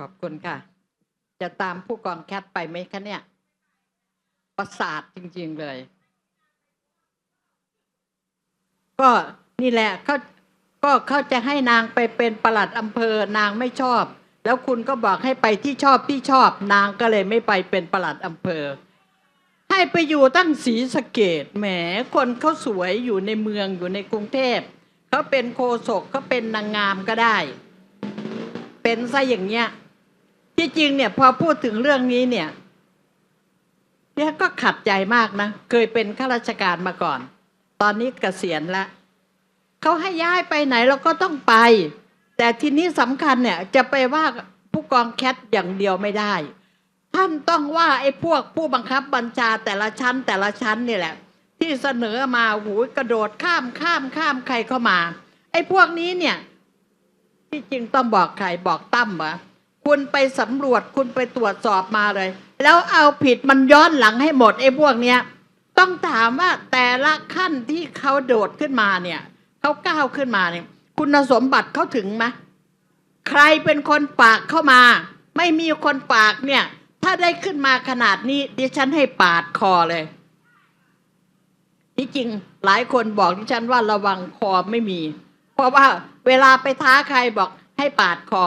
ขอบคุณค่ะ จะตามผู้กองแคทไปไหมคะเนี่ย ประสาทจริง ๆเลย ก็นี่แหละเขาก็เขาจะให้นางไปเป็นประหลัดอำเภอนางไม่ชอบ แล้วคุณก็บอกให้ไปที่ชอบที่ชอบ นางก็เลยไม่ไปเป็นประหลัดอำเภอ ให้ไปอยู่ตั้งศรีสะเกดแหมคนเขาสวยอยู่ในเมืองอยู่ในกรุงเทพเขาเป็นโคศกเขาเป็นนางงามก็ได้ เป็นซะอย่างเงี้ย ที่จริงเนี่ยพอพูดถึงเรื่องนี้เนี่ยเนี่ยก็ขัดใจมากนะ เคยเป็นข้าราชการมาก่อน ตอนนี้เกษียณแล้วเขาให้ย้ายไปไหนเราก็ต้องไป แต่ทีนี้สำคัญเนี่ยจะไปว่าผู้กองแคทอย่างเดียวไม่ได้ ท่านต้องว่าไอ้พวกผู้บังคับบัญชาแต่ละชั้นแต่ละชั้นนี่แหละ ที่เสนอมาหูกระโดดข้ามข้ามข้ามใครเข้ามา ไอ้พวกนี้เนี่ย ที่จริงต้องบอกใครบอกตั้มวะ คุณไปสำรวจคุณไปตรวจสอบมาเลย แล้วเอาผิดมันย้อนหลังให้หมดไอ้พวกเนี้ย ต้องถามว่าแต่ละขั้นที่เขาโดดขึ้นมาเนี่ยเขาก้าวขึ้นมาเนี่ย คุณสมบัติเขาถึงไหมใครเป็นคนปากเข้ามา ไม่มีคนปากเนี่ย ถ้าได้ขึ้นมาขนาดนี้ ดิฉันให้ปาดคอเลย ที่จริงหลายคนบอกดิฉันว่าระวังคอไม่มี เพราะว่าเวลาไปท้าใครบอกให้ปาดคอ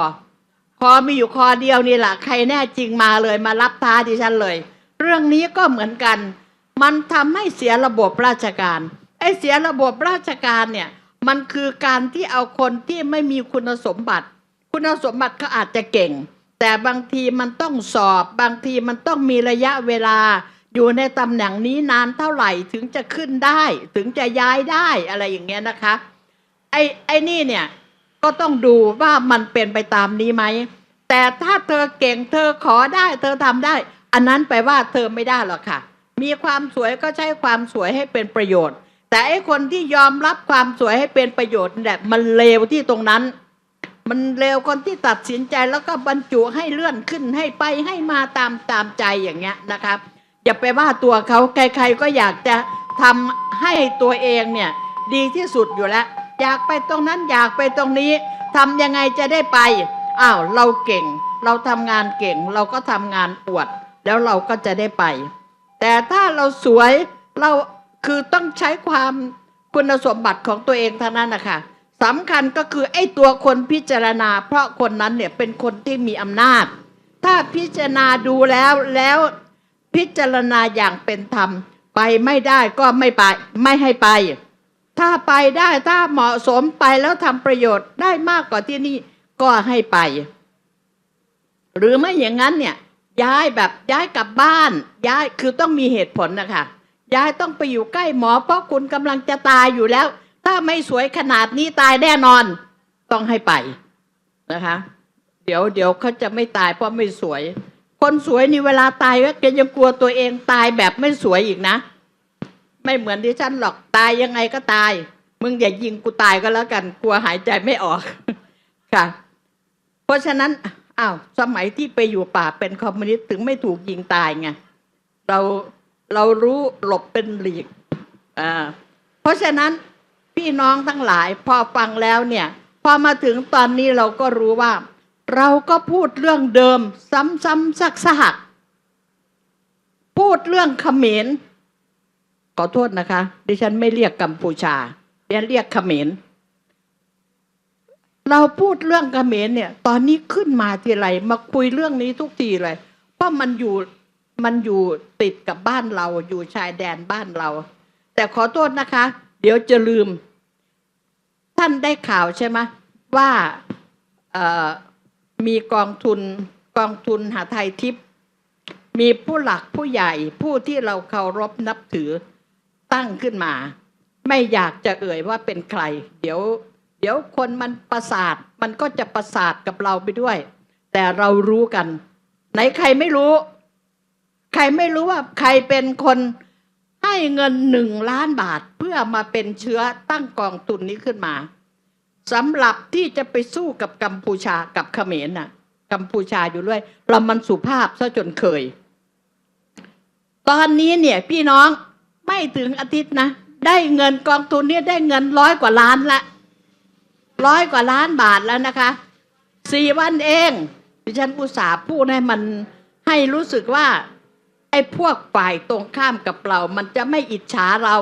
คอมีอยู่คอเดียวนี่แหละใครแน่จริงมาเลยมารับท้าดิฉันเลย เรื่องนี้ก็เหมือนกัน มันทำให้เสียระบบราชการไอ้เสียระบบราชการเนี่ยมันคือการที่เอาคนที่ไม่มีคุณสมบัติ คุณสมบัติเขาอาจจะเก่ง แต่บางทีมันต้องสอบ บางทีมันต้องมีระยะเวลา อยู่ในตำแหน่งนี้นานเท่าไหร่ถึงจะขึ้นได้ ถึงจะย้ายได้อะไรอย่างเงี้ยนะคะ ไอ้ไอ้นี่เนี่ย ก็ต้องดูว่ามันเป็นไปตามนี้ไหม แต่ถ้าเธอเก่งเธอขอได้ เธอทำได้ อันนั้นแปลว่าเธอไม่ได้หรอกค่ะ มีความสวยก็ใช้ความสวยให้เป็นประโยชน์ แต่ไอ้คนที่ยอมรับความสวยให้เป็นประโยชน์เนี่ยมันเลวที่ตรงนั้น มันเลวคนที่ตัดสินใจแล้วก็บรรจุให้เลื่อนขึ้นให้ไปให้มาตามตามใจอย่างเงี้ยนะครับอย่าไปว่าตัวเขาใครๆก็อยากจะทำให้ตัวเองเนี่ยดีที่สุดอยู่แล้ว อยากไปตรงนั้นอยากไปตรงนี้ทำยังไงจะได้ไปอ้าวเราเก่ง เราทำงานเก่ง เราก็ทำงานปวด แล้วเราก็จะได้ไป แต่ถ้าเราสวยเราคือต้องใช้ความคุณสมบัติของตัวเองเท่านั้นนะคะสำคัญก็คือไอ้ตัวคนพิจารณา เพราะคนนั้นเนี่ยเป็นคนที่มีอำนาจ ถ้าพิจารณาดูแล้วแล้วพิจารณาอย่างเป็นธรรม ไปไม่ได้ก็ไม่ไป ไม่ให้ไป ถ้าไปได้ถ้าเหมาะสมไปแล้วทำประโยชน์ได้มากกว่าที่นี่ก็ให้ไป หรือไม่อย่างนั้นเนี่ย ย้ายแบบย้ายกลับบ้าน ย้ายคือต้องมีเหตุผลนะคะย้ายต้องไปอยู่ใกล้หมอ เพราะคุณกำลังจะตายอยู่แล้ว ถ้าไม่สวยขนาดนี้ตายแน่นอน ต้องให้ไปนะคะ เดี๋ยวเดี๋ยวเขาจะไม่ตายเพราะไม่สวย คนสวยนี่เวลาตายก็แกยังกลัวตัวเองตายแบบไม่สวยอีกนะ ไม่เหมือนที่ฉันหรอกตายยังไงก็ตาย มึงอย่ายิงกูตายก็แล้วกัน กลัวหายใจไม่ออกค่ะ เพราะฉะนั้นอ้าวสมัยที่ไปอยู่ป่าเป็นคอมมิวนิสต์ถึงไม่ถูกยิงตายไงเราเรารู้หลบเป็นหลีกอ่าเพราะฉะนั้นพี่น้องทั้งหลายพอฟังแล้วเนี่ย พอมาถึงตอนนี้เราก็รู้ว่า เราก็พูดเรื่องเดิม ซ้ำๆซักๆพูดเรื่องเขมร ขอโทษนะคะ ดิฉันไม่เรียกกัมพูชาดิฉันเรียกเขมรเราพูดเรื่องเขมรเนี่ย ตอนนี้ขึ้นมาทีไรมาคุยเรื่องนี้ทุกทีเลย เพราะมันอยู่มันอยู่ติดกับบ้านเราอยู่ชายแดนบ้านเรา แต่ขอโทษนะคะ เดี๋ยวจะลืม ท่านได้ข่าวใช่ไหมว่ามีกองทุนกองทุนหาไทยทิพย์มีผู้หลักผู้ใหญ่ผู้ที่เราเคารพนับถือ ตั้งขึ้นมา ไม่อยากจะเอ่ยว่าเป็นใคร เดี๋ยว เดี๋ยวคนมันประสาทมันก็จะประสาทกับเราไปด้วย แต่เรารู้กัน ไหนใครไม่รู้ ใครไม่รู้ว่าใครเป็นคนให้เงินหนึ่งล้านบาทเพื่อมาเป็นเชื้อตั้งกองทุนนี้ขึ้นมาสำหรับที่จะไปสู้กับกัมพูชากับเขมรน่ะ กัมพูชาอยู่ด้วยเรามันสุภาพซะจนเคย ตอนนี้เนี่ยพี่น้อง ไม่ถึงอาทิตย์นะ ได้เงินกองทุนเนี่ยได้เงินร้อยกว่าล้านละร้อยกว่าล้านบาทแล้วนะคะสี่วันเองดิฉันอุตส่าห์พูดให้มันให้รู้สึกว่า ไอ้พวกฝ่ายตรงข้ามกับเรา มันจะไม่อิจฉาเรา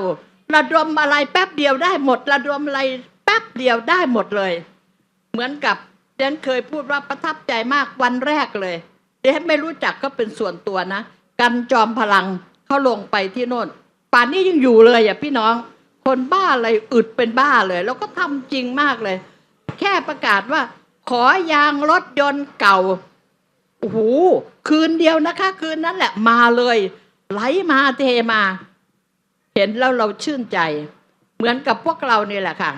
ระดมอะไรแป๊บเดียวได้หมด ระดมอะไรแป๊บเดียวได้หมดเลย เหมือนกับเดนเคยพูดว่าประทับใจมากวันแรกเลยเดนไม่รู้จักก็เป็นส่วนตัวนะ กันจอมพลังเขาลงไปที่โน่น ป่านนี้ยังอยู่เลยอะพี่น้อง คนบ้าอะไรอึดเป็นบ้าเลย แล้วก็ทำจริงมากเลย แค่ประกาศว่า ขอยางรถยนต์เก่าโอ้โหคืนเดียวนะคะ คืนนั้นแหละมาเลย ไหลมาเทมา เห็นแล้วเราชื่นใจ เหมือนกับพวกเรานี่แหละค่ะ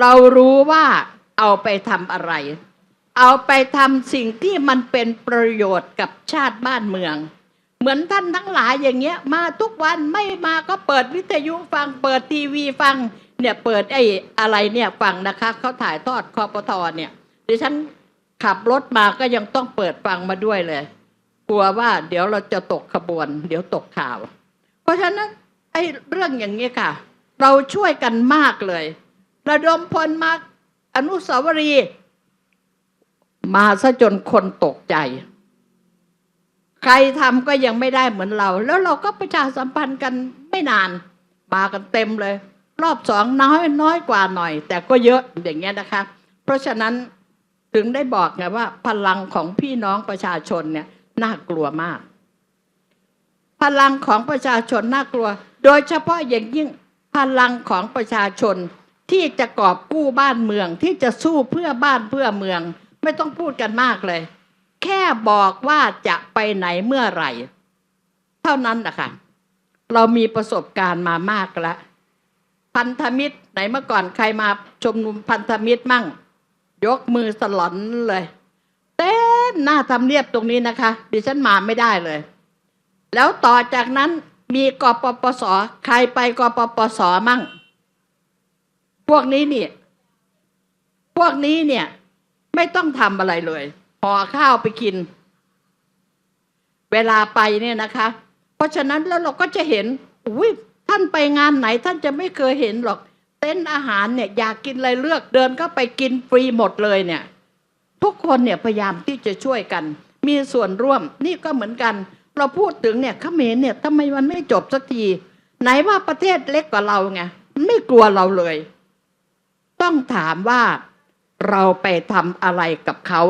เรารู้ว่าเอาไปทำอะไร เอาไปทำสิ่งที่มันเป็นประโยชน์กับชาติบ้านเมือง เหมือนท่านทั้งหลายอย่างเงี้ย มาทุกวันไม่มาก็เปิดวิทยุฟังเปิดทีวีฟัง เนี่ยเปิดไอ้อะไรเนี่ยฟังนะคะเขาถ่ายทอดคอปทเนี่ยดิฉันขับรถมาก็ยังต้องเปิดฟังมาด้วยเลย กลัวว่าเดี๋ยวเราจะตกขบวน เดี๋ยวตกข่าว เพราะฉะนั้นไอ้เรื่องอย่างนี้ค่ะ เราช่วยกันมากเลย ระดมพลมาอนุสาวรีย์มาซะจนคนตกใจ ใครทำก็ยังไม่ได้เหมือนเรา แล้วเราก็ประชาสัมพันธ์กันไม่นานมากันเต็มเลย รอบสองน้อยน้อยกว่าหน่อย แต่ก็เยอะอย่างเงี้ยนะคะ เพราะฉะนั้นถึงได้บอกไงว่า พลังของพี่น้องประชาชนเนี่ยน่ากลัวมาก พลังของประชาชนน่ากลัว โดยเฉพาะอย่างยิ่งพลังของประชาชนที่จะกอบกู้บ้านเมืองที่จะสู้เพื่อบ้านเพื่อเมือง ไม่ต้องพูดกันมากเลย แค่บอกว่าจะไปไหนเมื่อไหร่ เท่านั้นแหละคะเรามีประสบการณ์มามากแล้วพันธมิตรไหนเมื่อก่อนใครมาชมนุมพันธมิตรมั่ง ยกมือสลอนเลย เต้นหน้าทำเนียบตรงนี้นะคะ ดิฉันมาไม่ได้เลย แล้วต่อจากนั้นมีกปปส ใครไปกปปส มั่ง พวกนี้เนี่ย พวกนี้เนี่ย ไม่ต้องทำอะไรเลย ห่อข้าวไปกิน เวลาไปเนี่ยนะคะ เพราะฉะนั้นแล้วเราก็จะเห็นอุ้ยท่านไปงานไหน ท่านจะไม่เคยเห็นหรอก เต้นอาหารเนี่ยอยากกินอะไรเลือกเดินก็ไปกินฟรีหมดเลยเนี่ย ทุกคนเนี่ยพยายามที่จะช่วยกัน มีส่วนร่วม นี่ก็เหมือนกัน เราพูดถึงเนี่ยเขมรเนี่ยทำไมมันไม่จบสักที ไหนว่าประเทศเล็กกว่าเราไงไม่กลัวเราเลย ต้องถามว่าเราไปทำอะไรกับเขา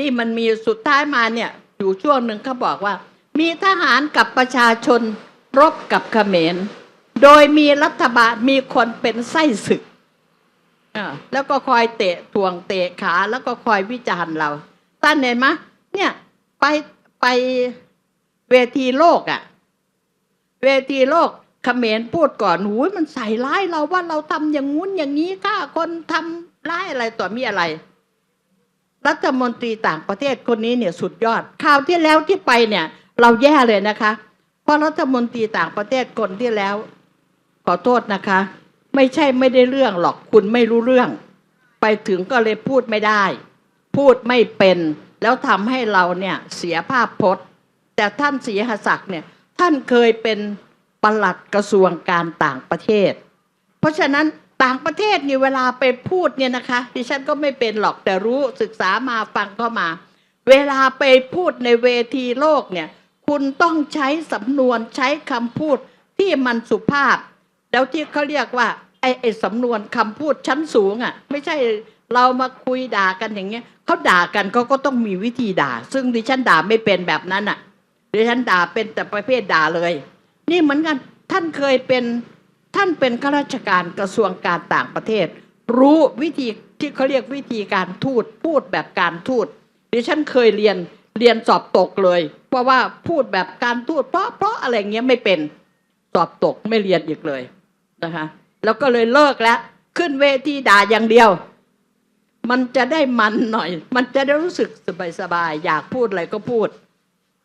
ที่มันมีสุดท้ายมาเนี่ยอยู่ช่วงหนึ่งเขาบอกว่า มีทหารกับประชาชนรบกับเขมร โดยมีรัฐบาลมีคนเป็นไส้ศึกแล้วก็คอยเตะทวงเตะขาแล้วก็คอยวิจารณ์เราท่านเห็นไหมเนี่ยไปไปเวทีโลกอะ่ะ เวทีโลกเขมรพูดก่อนหูยมันใส่ร้ายเราว่าเราทำอย่างงู้นอย่างนี้ฆ่าคนทำร้ายอะไรต่อมีอะไร รัฐมนตรีต่างประเทศคนนี้เนี่ยสุดยอดคราวที่แล้วที่ไปเนี่ย เราแย่เลยนะคะ เพราะรัฐมนตรีต่างประเทศคนที่แล้ว ขอโทษนะคะ ไม่ใช่ไม่ได้เรื่องหรอกคุณไม่รู้เรื่อง ไปถึงก็เลยพูดไม่ได้ พูดไม่เป็น แล้วทำให้เราเนี่ยเสียภาพพจน์ แต่ท่านศรีหศักดิ์เนี่ยท่านเคยเป็นปลัดกระทรวงการต่างประเทศ เพราะฉะนั้น ต่างประเทศนี่เวลาไปพูดเนี่ยนะคะดิฉันก็ไม่เป็นหรอกแต่รู้ศึกษามาฟังเข้ามา เวลาไปพูดในเวทีโลกเนี่ย คุณต้องใช้สำนวนใช้คำพูดที่มันสุภาพ แล้วที่เขาเรียกว่าไอ้ไอ้สำนวนคำพูดชั้นสูงอะ่ะ ไม่ใช่เรามาคุยด่ากันอย่างเงี้ยเขาด่ากันเขาก็ต้องมีวิธีด่า ซึ่งดิฉันด่าไม่เป็นแบบนั้นอะดิฉันด่าเป็นแต่ประเภทด่าเลย นี่เหมือนกันท่านเคยเป็น ท่านเป็นข้าราชการกระทรวงการต่างประเทศ รู้วิธีที่เขาเรียกวิธีการทูตพูดแบบการทูตดิฉันเคยเรียนเรียนสอบตกเลย เพราะว่าพูดแบบการทูตเพราะเพราะอะไรเงี้ยไม่เป็นสอบตกไม่เรียนอีกเลยนะคะแล้วก็เลยเลิกแล้วขึ้นเวทีด่าอย่างเดียว มันจะได้มันหน่อย มันจะได้รู้สึกสบายๆอยากพูดอะไรก็พูด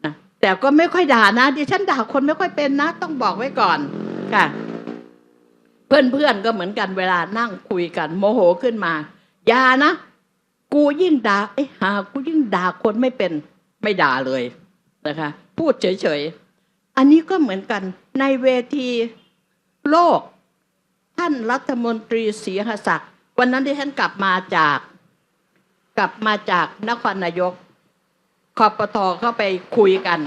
นะแต่ก็ไม่ค่อยด่านะดิฉันด่าคนไม่ค่อยเป็นนะ ต้องบอกไว้ก่อนค่ะ เพื่อนๆก็เหมือนกันเวลานั่งคุยกัน โมโหขึ้นมา อย่านะ กูยิ่งด่าเอ้หากูยิ่งด่าคนไม่เป็นไม่ด่าเลยนะคะ พูดเฉยๆ อันนี้ก็เหมือนกันในเวทีโลก ท่านรัฐมนตรีศรีหศักดิ์วันนั้นที่ฉันกลับมาจาก กลับมาจากนครนายกคอปทอเข้าไปคุยกัน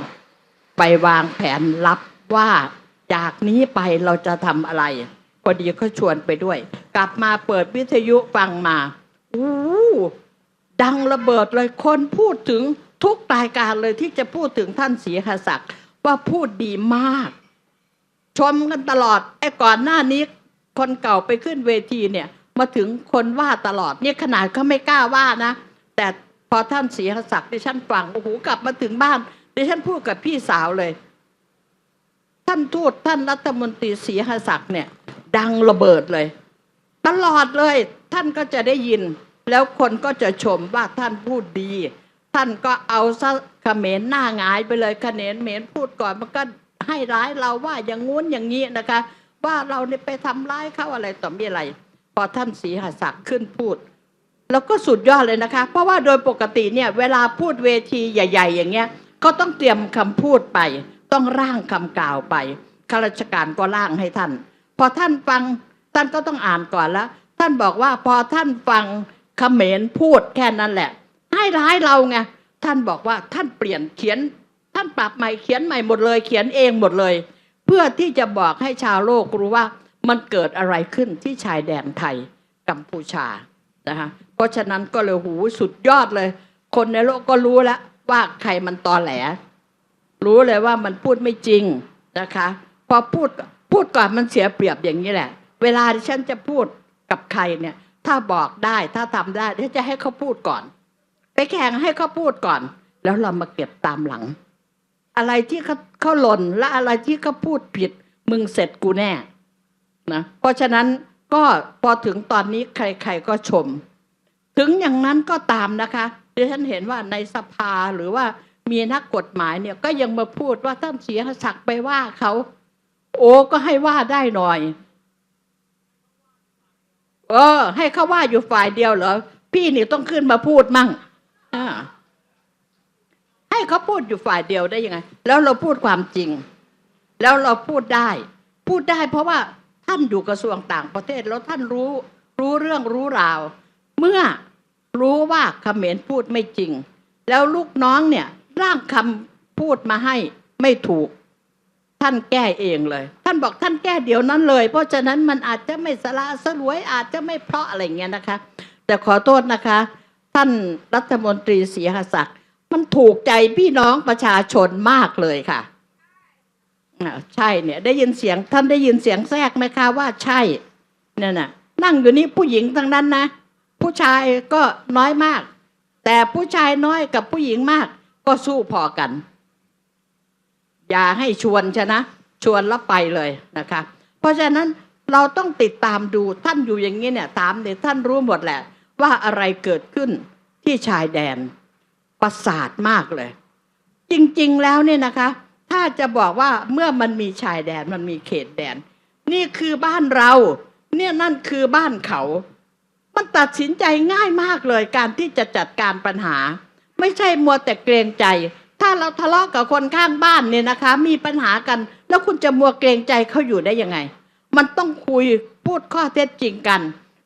ไปวางแผนลับว่าจากนี้ไปเราจะทำอะไร อดีเขาชวนไปด้วย กลับมาเปิดวิทยุฟังมาอู้ดังระเบิดเลยคนพูดถึงทุกรายการเลยที่จะพูดถึงท่านศรีหศักดิ์ว่าพูดดีมาก ชมกันตลอดไอ้ก่อนหน้านี้ คนเก่าไปขึ้นเวทีเนี่ย มาถึงคนว่าตลอดเนี่ยขนาดเขาไม่กล้าว่านะ แต่พอท่านศรีหศักดิ์ดิฉันฟังโอ้โหกลับมาถึงบ้านดิฉันพูดกับพี่สาวเลย ท่านทูตท่านรัฐมนตรีศรีหศักดิ์เนี่ย ดังระเบิดเลย ตลอดเลยท่านก็จะได้ยิน แล้วคนก็จะชมว่าท่านพูดดี ท่านก็เอาซะเขมรหน้าหงายไปเลยเขมรเมนพูดก่อนมันก็ให้ร้ายเราว่าอย่างงู้นอย่างนี้นะคะ ว่าเราเนี่ยไปทำร้ายเขาอะไรต่อมีอะไร พอท่านศรีหศักดิ์ขึ้นพูด แล้วก็สุดยอดเลยนะคะ เพราะว่าโดยปกติเนี่ยเวลาพูดเวทีใหญ่ ๆ อย่างเงี้ยก็ต้องเตรียมคำพูดไป ต้องร่างคำกล่าวไปข้าราชการก็ร่างให้ท่าน พอท่านฟังท่านก็ต้องอ่านก่อนแล้วท่านบอกว่าพอท่านฟังเขมรพูดแค่นั้นแหละ ให้ร้ายเราไงท่านบอกว่าท่านเปลี่ยนเขียน ท่านปรับใหม่เขียนใหม่หมดเลย เขียนเองหมดเลย เพื่อที่จะบอกให้ชาวโลกรู้ว่ามันเกิดอะไรขึ้นที่ชายแดนไทยกัมพูชานะคะเพราะฉะนั้นก็เลยหูสุดยอดเลย คนในโลกก็รู้แล้วว่าใครมันตอแหล รู้เลยว่ามันพูดไม่จริงนะคะ พอพูด พูดก่อนมันเสียเปรียบอย่างนี้แหละ เวลาที่ฉันจะพูดกับใครเนี่ย ถ้าบอกได้ถ้าทำได้ฉันจะให้เขาพูดก่อน ไปแข่งให้เขาพูดก่อน แล้วเรามาเก็บตามหลัง อะไรที่เขาเขาหล่นและอะไรที่เขาพูดผิด มึงเสร็จกูแน่นะเพราะฉะนั้นก็พอถึงตอนนี้ใคร ๆก็ชม ถึงอย่างนั้นก็ตามนะคะดิฉันเห็นว่าในสภาหรือว่ามีนักกฎหมายเนี่ยก็ยังมาพูดว่าท่านเสียศักดิ์ไปว่าเขา โอ้ก็ให้ว่าได้หน่อย เออ ให้เขาว่าอยู่ฝ่ายเดียวเหรอ พี่นี่ต้องขึ้นมาพูดมั่งอให้เขาพูดอยู่ฝ่ายเดียวได้ยังไง แล้วเราพูดความจริง แล้วเราพูดได้ พูดได้เพราะว่าท่านอยู่กระทรวงต่างประเทศแล้วท่านรู้รู้เรื่องรู้ราว เมื่อรู้ว่าเขมรพูดไม่จริง แล้วลูกน้องเนี่ยร่างคำพูดมาให้ไม่ถูก ท่านแก้เองเลย ท่านบอกท่านแก้เดี๋ยวนั้นเลย เพราะฉะนั้นมันอาจจะไม่สละสลวยอาจจะไม่เพราะอะไรเงี้ยนะคะ แต่ขอโทษนะคะ ท่านรัฐมนตรีศรีหศักดิ์มันถูกใจพี่น้องประชาชนมากเลยค่ะอ่าใช่เนี่ย ได้ยินเสียงท่านได้ยินเสียงแทรกไหมคะว่าใช่เนี่ยน่ะ นั่งอยู่นี่ผู้หญิงทั้งนั้นนะผู้ชายก็น้อยมาก แต่ผู้ชายน้อยกับผู้หญิงมาก ก็สู้พอกัน อย่าให้ชวนชนะ ชวนแล้วไปเลยนะคะ เพราะฉะนั้นเราต้องติดตามดูท่านอยู่อย่างนี้เนี่ยตามเนี่ยท่านรู้หมดแหละ ว่าอะไรเกิดขึ้นที่ชายแดนประสาทมากเลย จริงๆแล้วเนี่ยนะคะ ถ้าจะบอกว่าเมื่อมันมีชายแดนมันมีเขตแดน นี่คือบ้านเรา เนี่ยนั่นคือบ้านเขา มันตัดสินใจง่ายมากเลยการที่จะจัดการปัญหา ไม่ใช่มัวแต่เกรงใจ ถ้าเราทะเลาะกับคนข้างบ้านเนี่ยนะคะ มีปัญหากัน แล้วคุณจะมัวเกรงใจเขาอยู่ได้ยังไง มันต้องคุยพูดข้อเท็จจริงกัน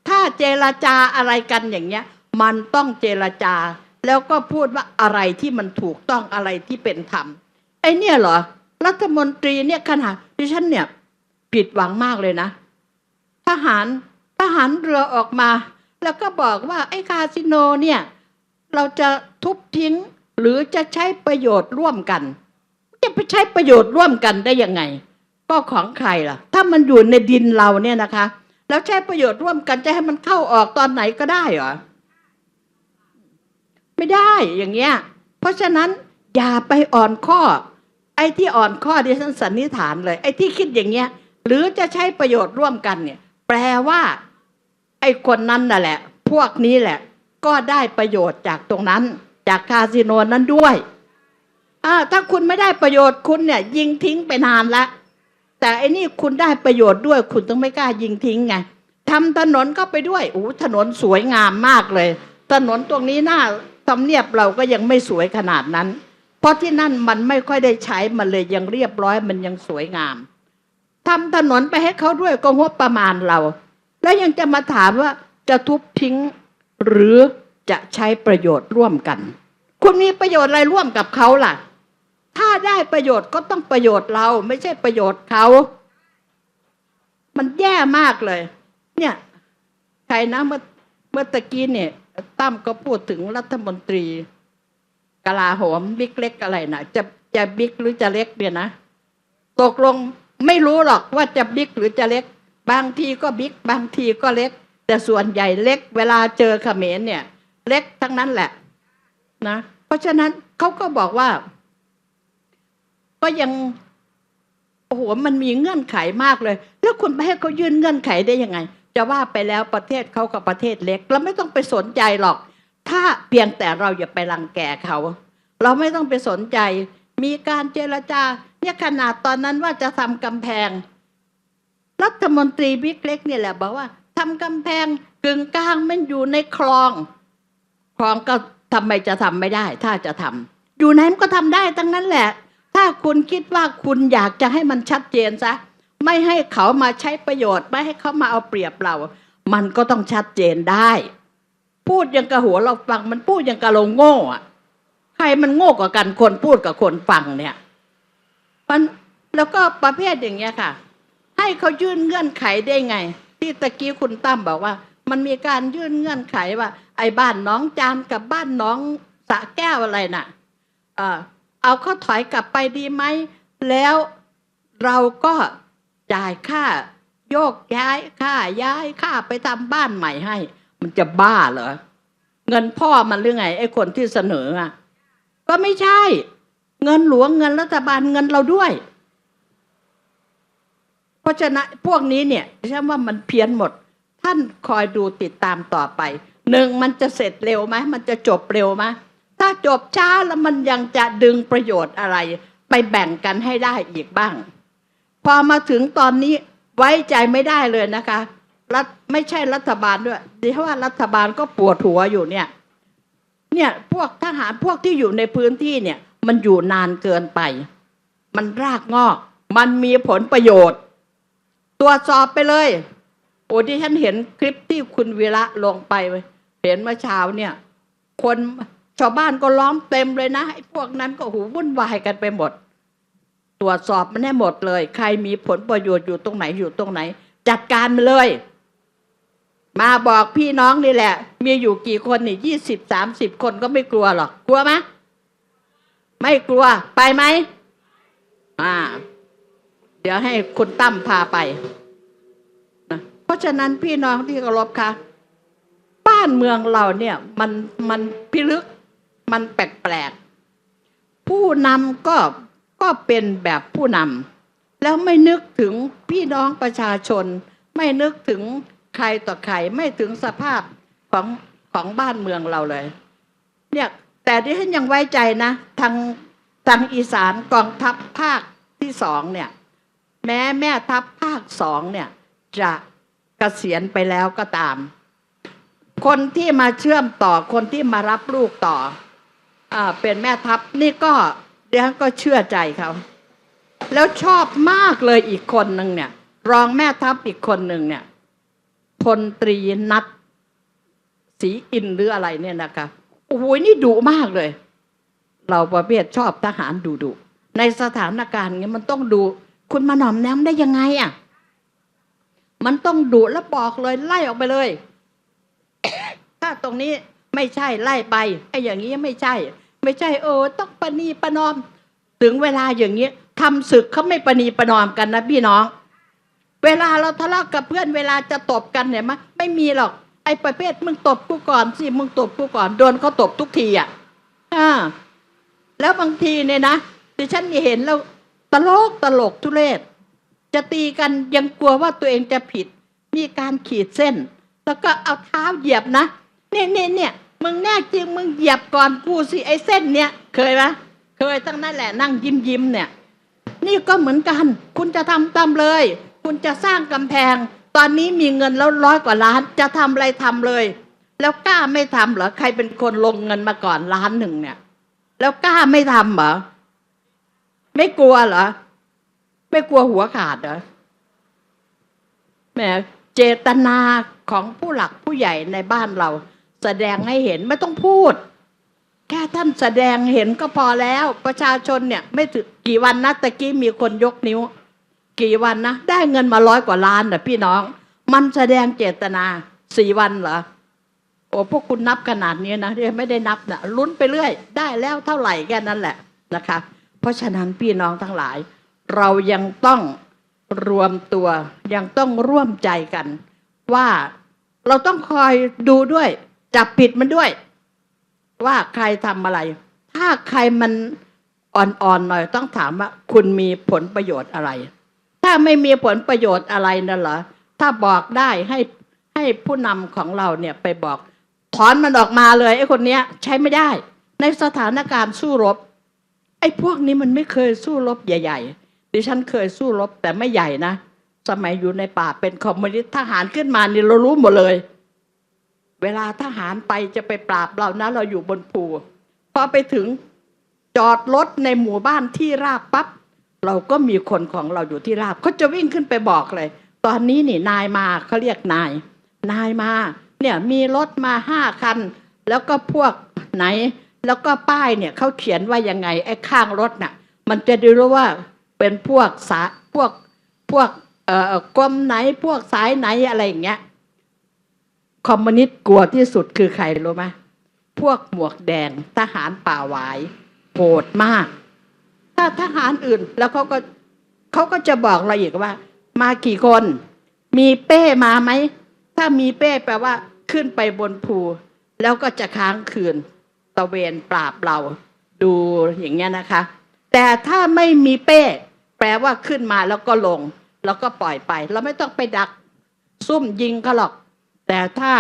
ถ้าเจรจาอะไรกันอย่างเงี้ย มันต้องเจรจา แล้วก็พูดว่าอะไรที่มันถูกต้องอะไรที่เป็นธรรมไอ้เนี่ยเหรอรัฐมนตรีเนี่ยขนาดดิฉันเนี่ยผิดหวังมากเลยนะ ทหารทหารเรือออกมา แล้วก็บอกว่าไอ้คาสิโนเนี่ย เราจะทุบทิ้ง หรือจะใช้ประโยชน์ร่วมกัน จะไปใช้ประโยชน์ร่วมกันได้ยังไงก็ของใครล่ะ ถ้ามันอยู่ในดินเราเนี่ยนะคะ แล้วใช้ประโยชน์ร่วมกันจะให้มันเข้าออกตอนไหนก็ได้เหรอไม่ได้อย่างเงี้ย เพราะฉะนั้นอย่าไปอ่อนข้อ ไอ้ที่อ่อนข้อดิฉันสันนิษฐานเลย ไอ้ที่คิดอย่างเงี้ย หรือจะใช้ประโยชน์ร่วมกันเนี่ย แปลว่า ไอ้คนนั้นน่ะแหละ พวกนี้แหละ ก็ได้ประโยชน์จากตรงนั้น จากคาสิโนนั้นด้วยถ้าคุณไม่ได้ประโยชน์คุณเนี่ย ยิงทิ้งไปนานละแต่ไอ้นี่คุณได้ประโยชน์ด้วย คุณต้องไม่กล้ายิงทิ้งไงทำถนนก็ไปด้วยโอ้ถนนสวยงามมากเลย ถนนตรงนี้หน้าทำเนียบเราก็ยังไม่สวยขนาดนั้น เพราะที่นั่นมันไม่ค่อยได้ใช้มันเลยยังเรียบร้อยมันยังสวยงามทำถนนไปให้เขาด้วยก็งบประมาณเรา แล้วยังจะมาถามว่าจะทุบทิ้งหรือ จะใช้ประโยชน์ร่วมกัน คุณมีประโยชน์อะไรร่วมกับเขาล่ะ ถ้าได้ประโยชน์ก็ต้องประโยชน์เราไม่ใช่ประโยชน์เขา มันแย่มากเลย เนี่ยใครนะเมื่อเมื่อตะกี้เนี่ยตั้มก็พูดถึงรัฐมนตรีกลาโหมบิ๊กเล็กอะไรนะจะจะบิ๊กหรือจะเล็กเนี่ยนะตกลงไม่รู้หรอกว่าจะบิ๊กหรือจะเล็ก บางทีก็บิ๊กบางทีก็เล็ก แต่ส่วนใหญ่เล็ก เวลาเจอเขมรเนี่ย เล็กทั้งนั้นแหละนะเพราะฉะนั้นเขาก็บอกว่า ก็ยังโอ้โหมันมีเงื่อนไขมากเลย แล้วคุณไปให้เขายื่นเงื่อนไขได้ยังไง จะว่าไปแล้วประเทศเขากับประเทศเล็ก เราไม่ต้องไปสนใจหรอก ถ้าเพียงแต่เราอย่าไปรังแกเขา เราไม่ต้องไปสนใจ มีการเจรจา เนี่ยขนาดตอนนั้นว่าจะทำกำแพง รัฐมนตรีบิ๊กเล็กเนี่ยแหละบอกว่าทำกำแพงกึ่งกลางมันอยู่ในคลอง คลองก็ทำไมจะทำไม่ได้ ถ้าจะทำอยู่ไหนมันก็ทำได้ทั้งนั้นแหละ ถ้าคุณคิดว่าคุณอยากจะให้มันชัดเจนซะไม่ให้เขามาใช้ประโยชน์ ไม่ให้เขามาเอาเปรียบเรา มันก็ต้องชัดเจนได้ พูดยังกะหัวเราฟังมันพูดยังกะเราโง่อะใครมันโง่กว่ากันคนพูดกับคนฟังเนี่ยมันแล้วก็ประเภทอย่างเงี้ยค่ะ ให้เขายื่นเงื่อนไขได้ไง ที่ตะกี้คุณตั้มบอกว่า มันมีการยื่นเงื่อนไขว่า อ้บ้านน้องจานกับบ้านน้องสะแก้วอะไรน่ะเออเอาเขาถอยกลับไปดีไหม แล้วเราก็จ่ายค่าโยกย้ายค่าย้ายค่าไปทำบ้านใหม่ให้ มันจะบ้าเหรอ เงินพ่อมันหรือไงไอ้คนที่เสนออะก็ไม่ใช่ เงินหลวงเงินรัฐบาลเงินเราด้วย เพราะฉะนั้นพวกนี้เนี่ยฉันว่ามันเพี้ยนหมด ท่านคอยดูติดตามต่อไป หนึ่งมันจะเสร็จเร็วไหมมันจะจบเร็วไหมถ้าจบช้าแล้วมันยังจะดึงประโยชน์อะไร ไปแบ่งกันให้ได้อีกบ้าง พอมาถึงตอนนี้ไว้ใจไม่ได้เลยนะคะรัฐไม่ใช่รัฐบาลด้วยดิฉันว่ารัฐบาลก็ปวดหัวอยู่เนี่ย เนี่ยพวกทหารพวกที่อยู่ในพื้นที่เนี่ย มันอยู่นานเกินไป มันรากงอก มันมีผลประโยชน์ ตรวจสอบไปเลย โอ้ที่ฉันเห็นคลิปที่คุณวีระลงไปเว้ย เห็นเมื่อเช้าเนี่ย คนชาวบ้านก็ล้อมเต็มเลยนะไอ้พวกนั้นก็หูวุ่นวายกันไปหมด ตรวจสอบมันให้หมดเลย ใครมีผลประโยชน์อยู่ตรงไหนอยู่ตรงไหน จัดการมันเลย มาบอกพี่น้องนี่แหละ มีอยู่กี่คนนี่ยี่สิบสามสิบคนก็ไม่กลัวหรอกกลัวไหมไม่กลัวไปไหมอ่า เดี๋ยวให้คุณตั้มพาไปนะเพราะฉะนั้นพี่น้องที่เคารพค่ะ บ้านเมืองเราเนี่ยมันมันพิลึกมันแปลกๆผู้นำก็ก็เป็นแบบผู้นำแล้วไม่นึกถึงพี่น้องประชาชน ไม่นึกถึงใครต่อใครไม่ถึงสภาพของของบ้านเมืองเราเลย เนี่ยแต่ที่ฉันยังไว้ใจนะทางทางอีสานกองทัพภาคที่สองเนี่ย แม้แม่ทัพภาคสองเนี่ยจะเกษียณไปแล้วก็ตาม คนที่มาเชื่อมต่อคนที่มารับลูกต่ออ่าเป็นแม่ทัพนี่ก็เดี๋ยวก็เชื่อใจเขาแล้วชอบมากเลยอีกคนหนึ่งเนี่ย รองแม่ทัพอีกคนหนึ่งเนี่ยพลตรีนัทศรีอินหรืออะไรเนี่ยนะคะโอ้โหนี่ดุมากเลย เราประเภทชอบทหารดุดุๆในสถานการณ์เงี้ยมันต้องดู คุณมาหน่อมแนมได้ยังไงอะมันต้องดุแล้วบอกเลยไล่ออกไปเลย ถ้าตรงนี้ไม่ใช่ไล่ไปไอ้อย่างนี้ไม่ใช่ ไม่ใช่เออต้องปณีประนอม ถึงเวลาอย่างนี้ทำศึกเขาไม่ปณีประนอมกันนะพี่น้อง เวลาเราทะเลาะกับเพื่อนเวลาจะตบกันเนี่ยมะไม่มีหรอกไอ้ประเภทมึงตบกูก่อนสิมึงตบกูก่อนโดนเขาตบทุกทีอะอ่าแล้วบางทีเนี่ยนะดิฉันเห็นแล้วตลกตลกทุเรศ จะตีกันยังกลัวว่าตัวเองจะผิด มีการขีดเส้น แล้วก็เอาเท้าเหยียบนะ เนี่ยเนี่ยเนี่ยมึงแน่จริงมึงเหยียบก่อนกูสิไอ้เส้นเนี่ยเคยไหมเคยตั้งนั่นแหละนั่งยิ้มยิ้มเนี่ย นี่ก็เหมือนกัน คุณจะทำตามเลย คุณจะสร้างกำแพง ตอนนี้มีเงินแล้วร้อยกว่าล้านจะทำอะไรทำเลย แล้วกล้าไม่ทำเหรอใครเป็นคนลงเงินมาก่อนล้านหนึ่งเนี่ย แล้วกล้าไม่ทำเหรอไม่กลัวเหรอไม่กลัวหัวขาดเหรอแหมเจตนาของผู้หลักผู้ใหญ่ในบ้านเรา แสดงให้เห็นไม่ต้องพูด แค่ท่านแสดงเห็นก็พอแล้ว ประชาชนเนี่ยไม่ถึงกี่วันนะตะกี้มีคนยกนิ้ว กี่วันนะ ได้เงินมาร้อยกว่าล้านนะพี่น้อง มันแสดงเจตนาสี่วันเหรอโอ้พวกคุณนับขนาดนี้นะที่ไม่ได้นับนะลุ้นไปเรื่อย ได้แล้วเท่าไหร่แค่นั้นแหละนะคะ เพราะฉะนั้นพี่น้องทั้งหลาย เรายังต้องรวมตัวยังต้องร่วมใจกัน ว่าเราต้องคอยดูด้วย จับผิดมันด้วย ว่าใครทำอะไร ถ้าใครมันอ่อนๆหน่อยต้องถามว่า คุณมีผลประโยชน์อะไร ถ้าไม่มีผลประโยชน์อะไรนั่นเหรอถ้าบอกได้ให้ให้ผู้นำของเราเนี่ยไปบอก ถอนมันออกมาเลยไอ้คนเนี้ย ใช้ไม่ได้ ในสถานการณ์สู้รบ ไอ้พวกนี้มันไม่เคยสู้รบใหญ่ ๆ ดิฉันเคยสู้รบแต่ไม่ใหญ่นะสมัยอยู่ในป่าเป็นคอมมิวนิสต์ทหารขึ้นมานี่เรารู้หมดเลย เวลาทหารไปจะไปปราบเรานะ เราอยู่บนภูพอไปถึงจอดรถในหมู่บ้านที่ราบปั๊บเราก็มีคนของเราอยู่ที่ราบเขาจะวิ่งขึ้นไปบอกเลย ตอนนี้นี่นายมาเขาเรียกนาย นายมา เนี่ยมีรถมาห้าคัน แล้วก็พวกไหน แล้วก็ป้ายเนี่ยเขาเขียนว่ายังไงไอ้ข้างรถน่ะ มันจะได้รู้ว่าเป็นพวกสาพวกพวกเอ่อกรมไหนพวกสายไหนอะไรอย่างเงี้ย คอมมิวนิสต์กลัวที่สุดคือใครรู้ไหมพวกหมวกแดงทหารป่าหวายโหดมาก ถ้าทหารอื่นแล้วเขาก็เขาก็จะบอกเราอีกว่า มากี่คน มีเป้มาไหม ถ้ามีเป้แปลว่าขึ้นไปบนภู แล้วก็จะค้างคืน ตะเวนปราบเราดูอย่างเงี้ยนะคะ แต่ถ้าไม่มีเป้ แปลว่าขึ้นมาแล้วก็ลง แล้วก็ปล่อยไป เราไม่ต้องไปดัก ซุ่มยิงเขาหรอก แต่ถ้า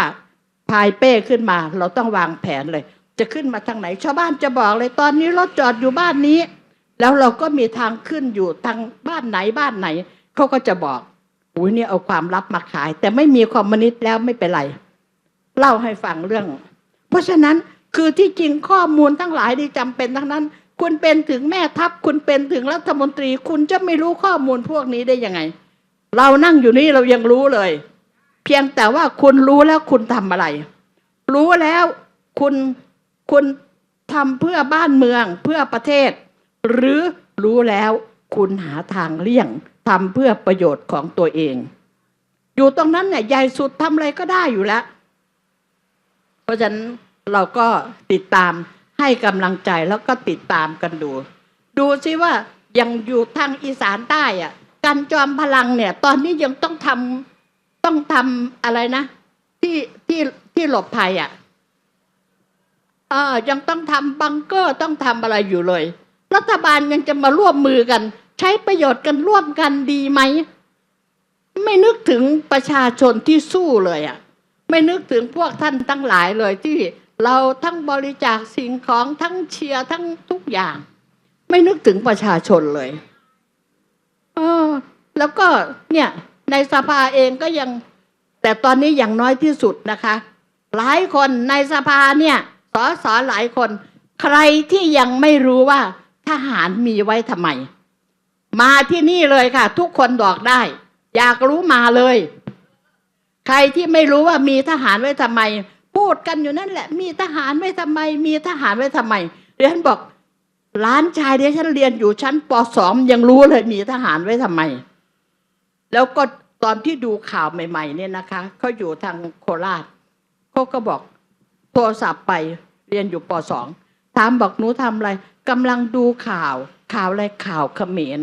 พายเป้ขึ้นมา เราต้องวางแผนเลย จะขึ้นมาทางไหน ชาวบ้านจะบอกเลยตอนนี้รถจอดอยู่บ้านนี้ แล้วเราก็มีทางขึ้นอยู่ทางบ้านไหนบ้านไหนเขาก็จะบอกอุ้ยเนี่ยเอาความลับมาขาย แต่ไม่มีคอมมิวนิสต์แล้วไม่เป็นไร เล่าให้ฟังเรื่อง เพราะฉะนั้นคือที่จริงข้อมูลทั้งหลายที่จำเป็นทั้งนั้น คุณเป็นถึงแม่ทัพคุณเป็นถึงรัฐมนตรี คุณจะไม่รู้ข้อมูลพวกนี้ได้ยังไง เรานั่งอยู่นี่เรายังรู้เลย เพียงแต่ว่าคุณรู้แล้วคุณทำอะไร รู้แล้วคุณคุณทำเพื่อบ้านเมืองเพื่อประเทศ หรือรู้แล้วคุณหาทางเลี่ยงทำเพื่อประโยชน์ของตัวเอง อยู่ตรงนั้นเนี่ยใหญ่สุดทำอะไรก็ได้อยู่แล้ว เพราะฉะนั้นเราก็ติดตามให้กำลังใจแล้วก็ติดตามกันดู ดูซิว่ายังอยู่ทางอีสานใต้อะการจอมพลังเนี่ย ตอนนี้ยังต้องทำ ต้องทำอะไรนะ ที่ที่ที่หลบภัยอะเออยังต้องทำบังเกอร์ต้องทำอะไรอยู่เลย รัฐบาลยังจะมาร่วมมือกัน ใช้ประโยชน์กันร่วมกันดีไหม ไม่นึกถึงประชาชนที่สู้เลยอะ่ะ ไม่นึกถึงพวกท่านทั้งหลายเลยที่เราทั้งบริจาคสิ่งของทั้งเชียร์ทั้งทุกอย่าง ไม่นึกถึงประชาชนเลย เออ แล้วก็เนี่ย ในสภาเองก็ยัง แต่ตอนนี้อย่างน้อยที่สุดนะคะ หลายคนในสภาเนี่ยสอสอหลายคน ใครที่ยังไม่รู้ว่าทหารมีไว้ทำไม มาที่นี่เลยค่ะ ทุกคนบอกได้ อยากรู้มาเลย ใครที่ไม่รู้ว่ามีทหารไว้ทำไม พูดกันอยู่นั่นแหละ มีทหารไว้ทำไม มีทหารไว้ทำไมเรียนบอกล้านชายเดียวฉันเรียนอยู่ชั้นปสองยังรู้เลยมีทหารไว้ทำไม แล้วก็ ตอนที่ดูข่าวใหม่ ๆ เนี่ยนะคะเขาอยู่ทางโคราชเขาก็บอกโทรศัพท์ไปเรียนอยู่ปสองถามบอกหนูทำอะไรกำลังดูข่าว ข่าวอะไรข่าวเขมร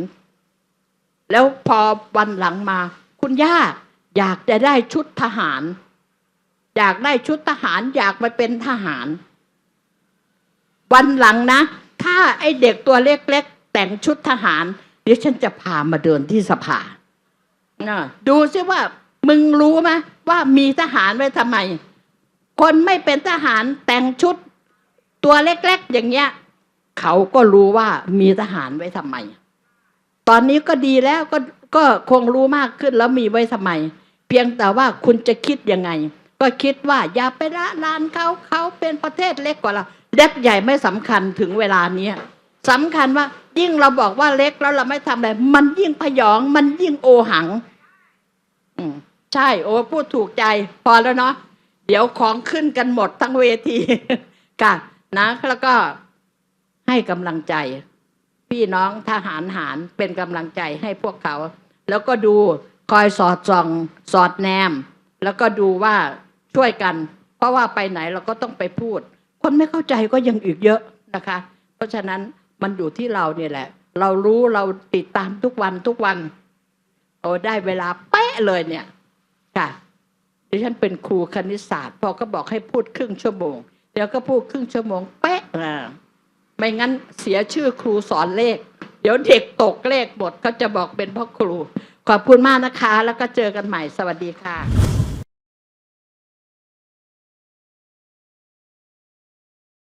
แล้วพอวันหลังมา คุณย่าอยากจะได้ชุดทหาร อยากได้ชุดทหาร อยากไปเป็นทหาร วันหลังนะ ถ้าไอเด็กตัวเล็กๆ แต่งชุดทหารเดี๋ยวฉันจะพามาเดินที่สภา ดูซิว่ามึงรู้ไหมว่ามีทหารไว้ทำไม คนไม่เป็นทหารแต่งชุด ตัวเล็ก ๆ อย่างเงี้ย เขาก็รู้ว่ามีทหารไว้ทำไม ตอนนี้ก็ดีแล้วก็ก็คงรู้มากขึ้นแล้วมีไว้ทำไม เพียงแต่ว่าคุณจะคิดยังไง ก็คิดว่าอย่าไปละลานเขาเขาเป็นประเทศเล็กกว่าเราเล็กใหญ่ไม่สำคัญถึงเวลานี้ สำคัญว่ายิ่งเราบอกว่าเล็กแล้วเราไม่ทำอะไรมันยิ่งพยอง มันยิ่งโอหัง อืมใช่ โอ้พูดถูกใจ พอแล้วเนาะเดี๋ยวของขึ้นกันหมดทั้งเวทีค่ะนะแล้วก็ให้กำลังใจ พี่น้องทหารหารเป็นกำลังใจให้พวกเขา แล้วก็ดูคอยสอดส่อง สอดแนม แล้วก็ดูว่าช่วยกัน เพราะว่าไปไหนเราก็ต้องไปพูด คนไม่เข้าใจก็ยังอีกเยอะนะคะ เพราะฉะนั้น มันอยู่ที่เราเนี่ยแหละ เรารู้เราติดตามทุกวันทุกวันโอ้ได้เวลาเป๊ะเลยเนี่ย ค่ะดิฉันเป็นครูคณิตศาสตร์ พอก็บอกให้พูดครึ่งชั่วโมง เดี๋ยวก็พูดครึ่งชั่วโมงเป๊ะอ่าไม่งั้นเสียชื่อครูสอนเลข เดี๋ยวเด็กตกเลขหมดเขาจะบอกเป็นพ่อครู ขอบคุณมากนะคะ แล้วก็เจอกันใหม่สวัสดีค่ะ